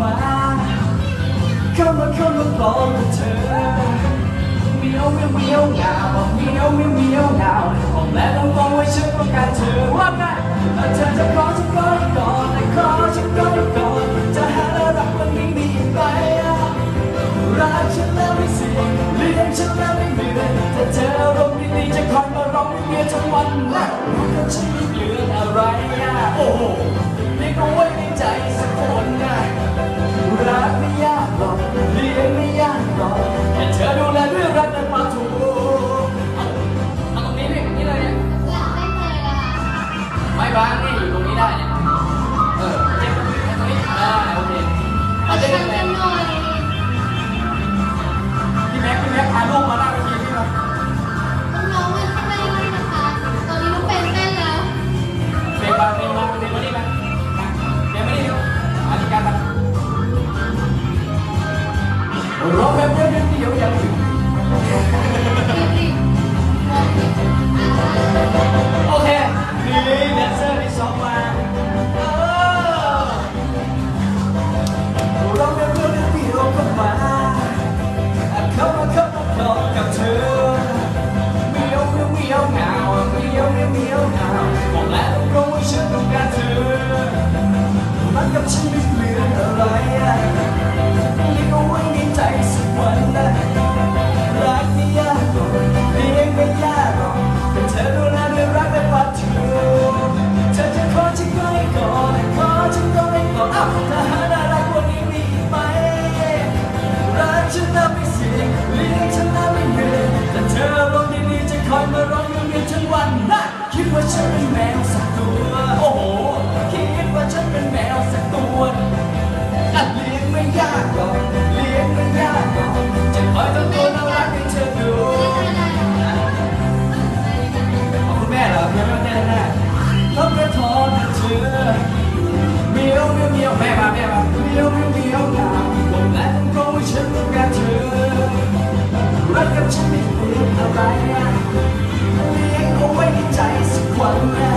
มา เข้ามาเข้ามาปลอบเธอเมียวเมียวเมียวเหงาเมียวเมียวเมียวเหงาบอกแล้วต้องมอกว่าฉันต้องการเธอว่าไงเธอจะขอฉันก็ได้ก่อนแต่ขอฉันก็ได้ก่อนจะหาแล้วรักมันไม่มีไปรักฉันแล้วไม่เสียเลี้ยงฉันแล้วไม่เหนื่อยแต่เธอรมณ์ดีจะคอยมาร้องเรียทั้งวันและรู้ว่าฉันไม่เหลืองอะไรโอ้โหไม่ก็ไว้ในใจสักคนนะ เลี้ยงเอาไว้ในใจสักวัน